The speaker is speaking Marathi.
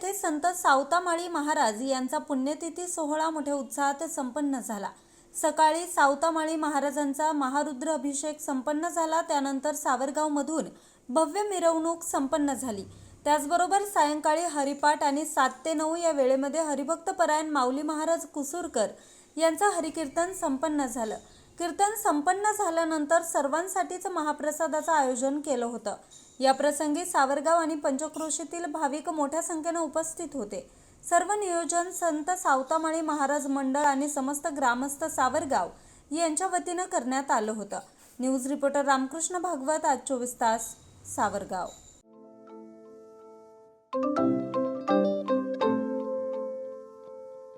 संत सावतामाळी महाराज यांचा पुण्यतिथी सोहळा मोठ्या उत्साहात संपन्न झाला. सकाळी सावतामाळी महाराजांचा महारुद्र अभिषेक संपन्न झाला. त्यानंतर सावरगावमधून भव्य मिरवणूक संपन्न झाली. त्याचबरोबर सायंकाळी हरिपाठ आणि सात ते नऊ या वेळेमध्ये हरिभक्त परायण माऊली महाराज कुसूरकर यांचं हरिकीर्तन संपन्न झालं. कीर्तन संपन्न झाल्यानंतर सर्वांसाठीच महाप्रसादाचं आयोजन केलं होतं. या प्रसंगी सावरगाव आणि पंचक्रोशीतील भाविक मोठ्या संख्येनं उपस्थित होते. सर्व नियोजन संत सावतामाळी महाराज मंडळ आणि समस्त ग्रामस्थ सावरगाव यांच्या वतीनं करण्यात आलं होतं. न्यूज रिपोर्टर रामकृष्ण भागवत आज चोवीस तास सावरगाव.